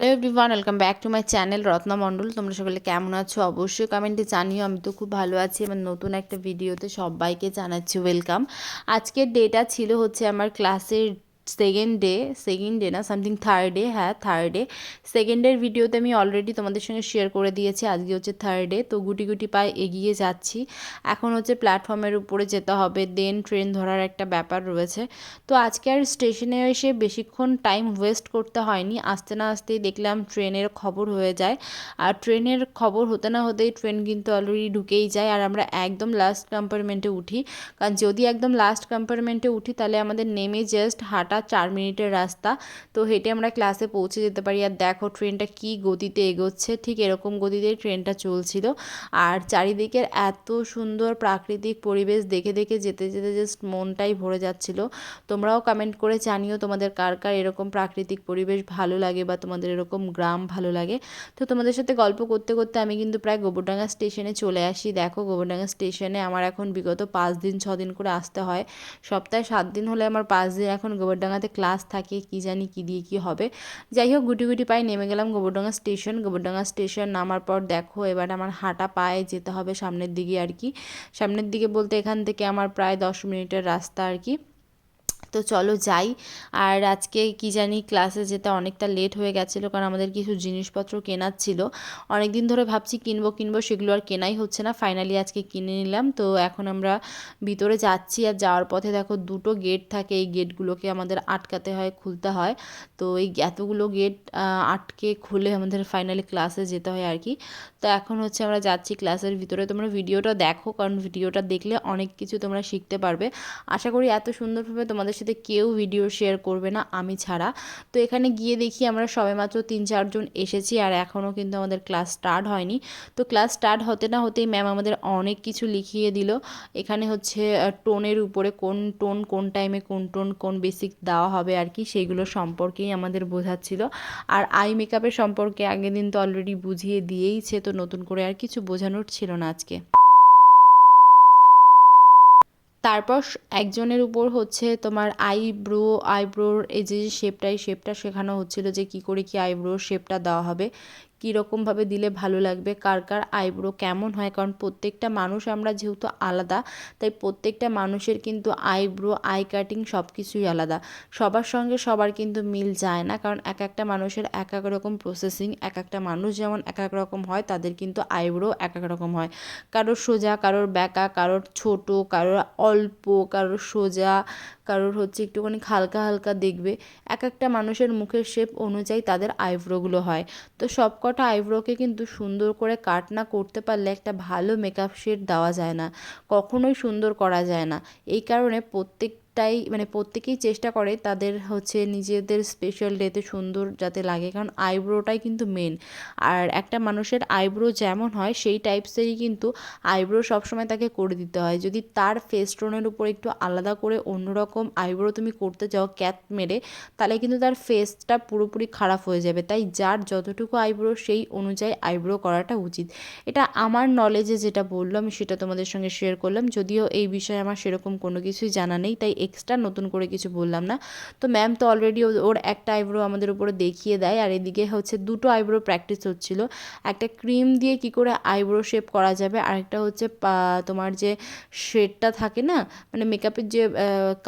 Hello everyone welcome back to my channel Ratnamondal তোমরা সকলে কেমন আছো? অবশ্যই কমেন্টে জানিও। আমি তো খুব ভালো আছি। এবার নতুন একটা ভিডিওতে সবাইকে জানাচ্ছি ওয়েলকাম আজকের ডেটা ছিল হচ্ছে আমার ক্লাসের সেকেন্ড ডে সেকেন্ড ডে না সামথিং থার্ড ডে হ্যাঁ থার্ড ডে সেকেন্ড ডের ভিডিওতে আমি অলরেডি তোমাদের সঙ্গে শেয়ার করে দিয়েছি, আজকে হচ্ছে থার্ড ডে তো গুটি গুটি পায়ে এগিয়ে যাচ্ছি। এখন হচ্ছে প্ল্যাটফর্মের উপরে যেতে হবে দেন ট্রেন ধরার একটা ব্যাপার রয়েছে। তো আজকে আর স্টেশনে এসে বেশিক্ষণ টাইম ওয়েস্ট করতে হয়নি, আসতে না আসতেই দেখলাম ট্রেনের খবর হয়ে যায়। আর ট্রেনের খবর হতে না হতেই ট্রেন কিন্তু অলরেডি ঢুকেই যায়, আর আমরা একদম লাস্ট কম্পার্টমেন্টে উঠি। কারণ যদি একদম লাস্ট কম্পার্টমেন্টে উঠি, তাহলে আমাদের নেমে জাস্ট হাঁটা চার মিনিটের রাস্তা। তো হেঁটে আমরা ক্লাসে পৌঁছে যেতে পারি। আর দেখো ট্রেনটা কি গতিতে এগোচ্ছে, ঠিক এরকম গতিতে ট্রেনটা চলছিল। আর চারিদিকের এত সুন্দর প্রাকৃতিক পরিবেশ দেখে দেখে যেতে যেতে জাস্ট মনটাই ভরে যাচ্ছিল। তোমরাও কমেন্ট করে জানিও তোমাদের কার কার এরকম প্রাকৃতিক পরিবেশ ভালো লাগে বা তোমাদের এরকম গ্রাম ভালো লাগে। তো তোমাদের সাথে গল্প করতে করতে আমি কিন্তু প্রায় গোবরডাঙ্গা স্টেশনে চলে আসি। দেখো গোবরডাঙ্গা স্টেশনে আমার এখন বিগত পাঁচ দিন, ছ দিন করে আসতে হয়। সপ্তাহে সাত দিন হলে আমার পাঁচ দিন এখন গোবরডাঙ্গা গোবরডাঙ্গাতে ক্লাস থাকে, কি জানি কি দিয়ে কি হবে। যাই হোক, গুটি গুটি পায়ে নেমে গেলাম গোবরডাঙ্গা স্টেশন। গোবরডাঙ্গা স্টেশন নামার পর দেখো, এবার আমার হাঁটা পায়ে যেতে হবে সামনের দিকে আর কি। সামনের দিকে বলতে এখান থেকে আমার প্রায় দশ মিনিটের রাস্তা আর কি। তো চলো যাই। আর আজকে কি জানি ক্লাসে যেতে অনেকটা লেট হয়ে গেছিল কারণ আমাদের কিছু জিনিসপত্র কেনার ছিল। অনেক দিন ধরে ভাবছি কিনবো কিনবো সেগুলো আর কেনাই হচ্ছে না। ফাইনালি আজকে কিনে নিলাম। তো এখন আমরা ভিতরে যাচ্ছি আর যাওয়ার পথে দেখো দুটো গেট থাকে। এই গেটগুলোকে আমাদের আটকাতে হয়, খুলতে হয়। তো এই এতগুলো গেট আটকে খুলে আমাদের ফাইনালি ক্লাসে যেতে হয় আর কি। তো এখন হচ্ছে আমরা যাচ্ছি ক্লাসের ভিতরে। তোমরা ভিডিওটা দেখো কারণ ভিডিওটা দেখলে অনেক কিছু তোমরা শিখতে পারবে। আশা করি এত সুন্দরভাবে তোমাদের সাথে কেউ ভিডিও শেয়ার করবে না, আমি ছাড়া। তো এখানে গিয়ে দেখি আমরা সবেমাত্র তিন চারজন এসেছি আর এখনও কিন্তু আমাদের ক্লাস স্টার্ট হয়নি। তো ক্লাস স্টার্ট হতে না হতেই ম্যাম আমাদের অনেক কিছু লিখিয়ে দিল। এখানে হচ্ছে টোনের উপরে কোন টোন, কোন টাইমে কোন টোন, কোন বেসিক দেওয়া হবে আর কি সেইগুলো সম্পর্কেই আমাদের বোঝাচ্ছিল। আর আই মেকআপের সম্পর্কে আগের দিন তো অলরেডি বুঝিয়ে দিয়েইছে, তো নতুন করে আর কিছু বোঝানোর ছিল না আজকে। তারপর একজনের উপর হচ্ছে তোমার আইব্রো আইব্রোর এই যে শেপটা এই শেপটা শেখানো হচ্ছিল যে কি করে কি আইব্রোর শেপটা দেওয়া হবে। কীরকমভাবে দিলে ভালো লাগবে, কার কার আইব্রো কেমন হয়, কারণ প্রত্যেকটা মানুষ আমরা যেহেতু আলাদা, তাই প্রত্যেকটা মানুষের কিন্তু আইব্রো, আই কাটিং সব কিছুই আলাদা। সবার সঙ্গে সবার কিন্তু মিল যায় না, কারণ এক একটা মানুষের এক এক রকম প্রসেসিং এক একটা মানুষ যেমন এক এক রকম হয়, তাদের কিন্তু আইব্রো এক এক রকম হয়। কারোর সোজা, কারোর ব্যাকা কারোর ছোট, কারোর অল্প, কারোর সোজা কারোর হচ্ছে একটুখানি হালকা হালকা দেখবে, এক একটা মানুষের মুখের শেপ অনুযায়ী তাদের আইব্রোগুলো হয়। তো সব কটা আইব্রোকে কিন্তু সুন্দর করে কাট না করতে পারলে একটা ভালো মেকআপ শেড দেওয়া যায় না, কখনোই সুন্দর করা যায় না। এই কারণে প্রত্যেক তাই মানে প্রত্যেকেই চেষ্টা করে তাদের হচ্ছে নিজেদের স্পেশাল ডেতে সুন্দর যাতে লাগে। কারণ আইব্রোটাই কিন্তু মেন আর একটা মানুষের আইব্রো যেমন হয়, সেই টাইপসেরই কিন্তু আইব্রো সবসময় তাকে করে দিতে হয়। যদি তার ফেস টোনের উপর একটু আলাদা করে অন্যরকম আইব্রো তুমি করতে চাও ক্যাত মেরে, তাহলে কিন্তু তার ফেসটা পুরোপুরি খারাপ হয়ে যাবে। তাই যার যতটুকু আইব্রো সেই অনুযায়ী আইব্রো করাটা উচিত। এটা আমার নলেজে যেটা বলল আমি সেটা তোমাদের সঙ্গে শেয়ার করলাম। যদিও এই বিষয়ে আমার সেরকম কোনো কিছুই জানা নেই, তাই এক্সট্রা নতুন করে কিছু বললাম না। তো ম্যাম তো অলরেডি ওর একটা আইব্রো আমাদের উপরে দেখিয়ে দেয় আর এদিকে হচ্ছে দুটো আইব্রো প্র্যাকটিস হচ্ছিল। একটা ক্রিম দিয়ে কি করে আইব্রো শেপ করা যাবে, আরেকটা হচ্ছে তোমার যে শেডটা থাকে না মানে মেকআপের যে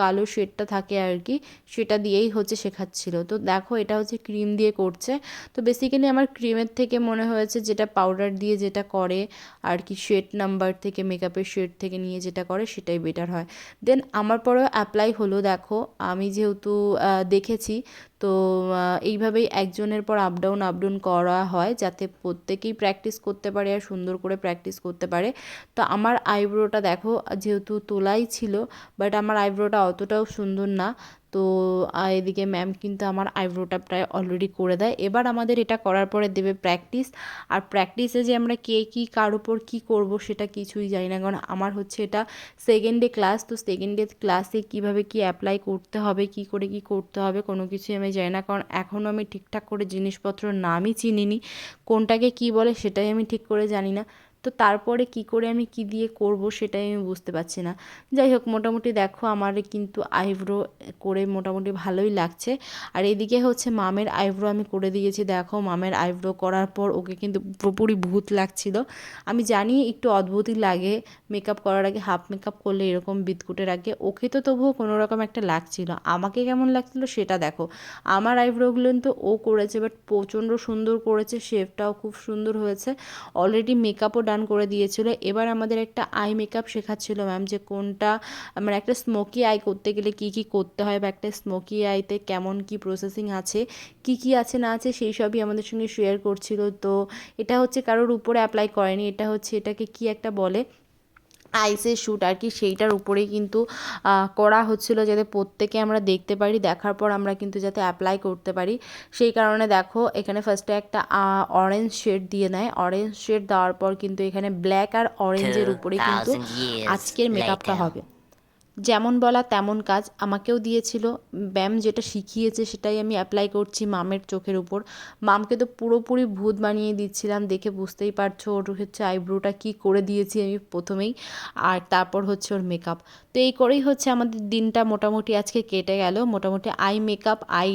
কালো শেডটা থাকে আর কি, সেটা দিয়েই হচ্ছে শেখাচ্ছিল। তো দেখো এটা হচ্ছে ক্রিম দিয়ে করছে। তো বেসিক্যালি আমার ক্রিমের থেকে মনে হয়েছে যেটা পাউডার দিয়ে যেটা করে, আর কি শেড নাম্বার থেকে মেকআপের শেড থেকে নিয়ে যেটা করে, সেটাই বেটার হয়। দেন আমার পরেও অ্যাপ্লাই হলো, দেখো। আমি যেহেতু দেখেছি, তো এইভাবেই একজনের পর আপ ডাউন আপ ডাউন করা হয় যাতে প্রত্যেকেই প্র্যাকটিস করতে পারে আর সুন্দর করে প্র্যাকটিস করতে পারে। তো আমার আইব্রোটা দেখো, যেহেতু তোলাই ছিল বাট আমার আইব্রোটা অতটাও সুন্দর না। তো এদিকে ম্যাম কিন্তু আমার আইব্রোটা প্রায় অলরেডি করে দেয়। এবার আমাদের এটা করার পরে দেবে প্র্যাকটিস আর প্র্যাকটিসে যে আমরা কে, কী, কার উপর কী করব সেটা কিছুই জানি না। কারণ আমার হচ্ছে এটা সেকেন্ড ডে ক্লাস তো সেকেন্ড ডে ক্লাসে কীভাবে কী অ্যাপ্লাই করতে হবে, কী করে কী করতে হবে, কোনো কিছুই আমি জানি না। কারণ এখনও আমি ঠিকঠাক করে জিনিসপত্র নামই চিনিনি। কোনটাকে কী বলে সেটাই আমি ঠিক করে জানি না। তো তারপরে কি করে আমি কি দিয়ে করব সেটাই আমি বুঝতে পারছি না। যাই হোক, মোটামুটি দেখো আমার কিন্তু আইব্রো করে মোটামুটি ভালোই লাগছে। আর এদিকে হচ্ছে মামের আইব্রো আমি করে দিয়েছি। দেখো মামের আইব্রো করার পর ওকে কিন্তু পুরোপুরি ভূত লাগছিল। আমি জানি একটু অদ্ভুতই লাগে মেকআপ করার আগে হাফ মেকআপ করলে এরকম বিদকুটের আগে ওকে তো তবুও কোনো রকম একটা লাগছিল। আমাকে কেমন লাগছিল সেটা দেখো। আমার আইব্রোগুলো তো ও করেছে বাট প্রচণ্ড সুন্দর করেছে শেপটাও খুব সুন্দর হয়েছে। অলরেডি মেকআপও ডান করে দিয়েছিল। এবার আমাদের একটা আই মেকআপ শেখাচ্ছিল ম্যাম যে কোনটা মানে একটা স্মোকি আই করতে গেলে কি কি করতে হয় বা একটা স্মোকি আইতে কেমন কি প্রসেসিং আছে, কি কি আছে না আছে সেই সবই আমাদের সঙ্গে শেয়ার করছিল। তো এটা হচ্ছে কারোর উপরে অ্যাপ্লাই করেনি, এটা হচ্ছে এটাকে কি একটা বলে? আইসের শ্যুট আর কি সেইটার উপরেই কিন্তু করা হচ্ছিল যাতে প্রত্যেকে আমরা দেখতে পারি দেখার পর আমরা কিন্তু যাতে অ্যাপ্লাই করতে পারি। সেই কারণে দেখো এখানে ফার্স্টে একটা অরেঞ্জ শেড দিয়ে নেয়। অরেঞ্জ শেড দেওয়ার পর কিন্তু এখানে ব্ল্যাক আর অরেঞ্জের উপরে কিন্তু আজকের মেকআপটা হবে। যেমন বলা তেমন কাজ আমাকেও দিয়েছিল। ব্যায়াম যেটা শিখিয়েছে সেটাই আমি অ্যাপ্লাই করছি মামের চোখের উপর। মামকে তো পুরোপুরি ভূত বানিয়ে দিচ্ছিলাম, দেখে বুঝতেই পারছ ওর হচ্ছে আইব্রোটা কি করে দিয়েছি আমি প্রথমেই। আর তারপর হচ্ছে ওর মেকআপ এই করেই হচ্ছে আমাদের দিনটা মোটামুটি আজকে কেটে গেল। মোটামুটি আই মেকআপ, আই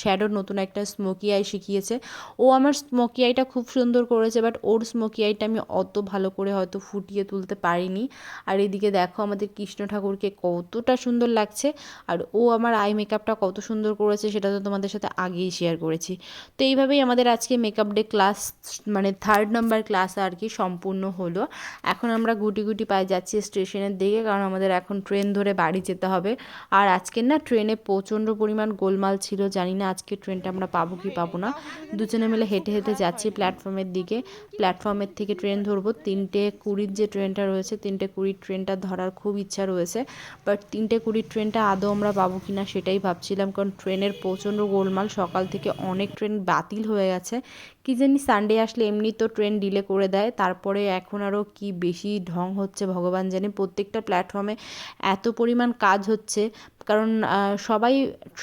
শ্যাডোর নতুন একটা স্মোকি আই শিখিয়েছে। ও আমার স্মোকি আইটা খুব সুন্দর করেছে, বাট ওর স্মোকি আইটা আমি অত ভালো করে হয়তো ফুটিয়ে তুলতে পারিনি। আর এদিকে দেখো আমাদের কৃষ্ণ ঠাকুরকে কতটা সুন্দর লাগছে, আর ও আমার আই মেকআপটা কত সুন্দর করেছে সেটা তো তোমাদের সাথে আগেই শেয়ার করেছি। তো এইভাবেই আমাদের আজকে মেকআপ ডে ক্লাস মানে থার্ড নাম্বার ক্লাস আর কি সম্পূর্ণ হলো। এখন আমরা গুটি গুটি পায়ে যাচ্ছি স্টেশনের দিকে, কারণ আমাদের এখন ট্রেন ধরে বাড়ি যেতে হবে। আর আজকের না ট্রেনে প্রচণ্ড পরিমাণ গোলমাল ছিল, জানি না আজকে ট্রেনটা আমরা পাবো কি পাবো না। দুজনে মিলে হেঁটে হেঁটে যাচ্ছি প্ল্যাটফর্মের দিকে। প্ল্যাটফর্মের থেকে ট্রেন ধরবো। তিনটে কুড়ির যে ট্রেনটা রয়েছে, তিনটে কুড়ির ট্রেনটা ধরার খুব ইচ্ছা রয়েছে। বাট তিনটে কুড়ির ট্রেনটা আদৌ আমরা পাবো কি না সেটাই ভাবছিলাম। কারণ ট্রেনের প্রচণ্ড গোলমাল, সকাল থেকে অনেক ট্রেন বাতিল হয়ে গেছে। কি জানি সানডে আসলে এমনি তো ট্রেন ডিলে করে দেয়। তারপরে এখন আরও কি বেশি ঢং হচ্ছে ভগবান জানে। প্রত্যেকটা প্ল্যাটফর্মে এত পরিমাণ কাজ হচ্ছে। কারণ সবাই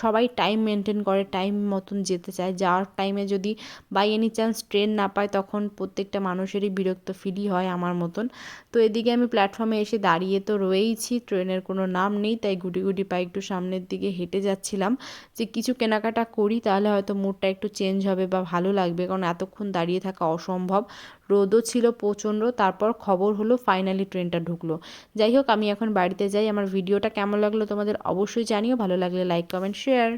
সবাই টাইম মেনটেন করে টাইম মতন যেতে চায়। যাওয়ার টাইমে যদি বাই এনি চান্স ট্রেন না পায়, তখন প্রত্যেকটা মানুষেরই বিরক্ত ফিলই হয় আমার মতন। তো এদিকে আমি প্ল্যাটফর্মে এসে দাঁড়িয়ে তো রয়েইছি ট্রেনের কোনো নাম নেই, তাই গুটি গুটি পায়ে একটু সামনের দিকে হেঁটে যাচ্ছিলাম। যে কিছু কেনাকাটা করি, তাহলে হয়তো মুডটা একটু চেঞ্জ হবে বা ভালো লাগবে। কারণ এতক্ষণ দাঁড়িয়ে থাকা অসম্ভব। রোদও ছিল প্রচণ্ড, তারপর খবর হলো ফাইনালি ট্রেনটা ঢুকলো। যাই হোক, আমি এখন বাড়িতে যাই, আমার ভিডিওটা কেমন লাগল তোমাদের অবশ্যই জানিও, ভালো লাগলে লাইক কমেন্ট শেয়ার